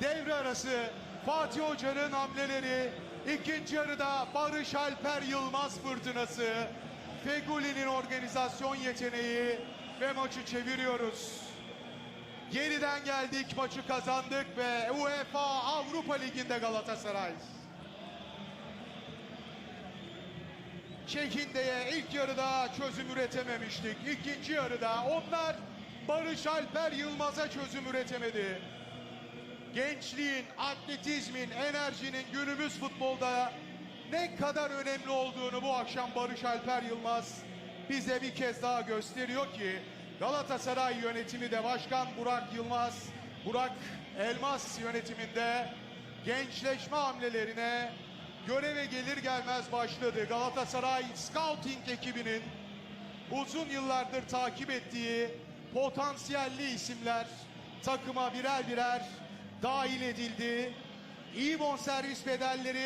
devre arası Fatih Hoca'nın hamleleri, ikinci yarıda Barış Alper Yılmaz fırtınası, Feguli'nin organizasyon yeteneği ve maçı çeviriyoruz. Geriden geldik, maçı kazandık ve UEFA Avrupa Ligi'nde Galatasaray. Çekinde'ye ilk yarıda çözüm üretememiştik. İkinci yarıda onlar Barış Alper Yılmaz'a çözüm üretemedi. Gençliğin, atletizmin, enerjinin günümüz futbolda ne kadar önemli olduğunu bu akşam Barış Alper Yılmaz bize bir kez daha gösteriyor ki Galatasaray yönetimi de Başkan Burak Yılmaz, Burak Elmas yönetiminde gençleşme hamlelerine göreve gelir gelmez başladı. Galatasaray Scouting ekibinin uzun yıllardır takip ettiği potansiyelli isimler takıma birer birer dahil edildi. İyi bonservis bedelleri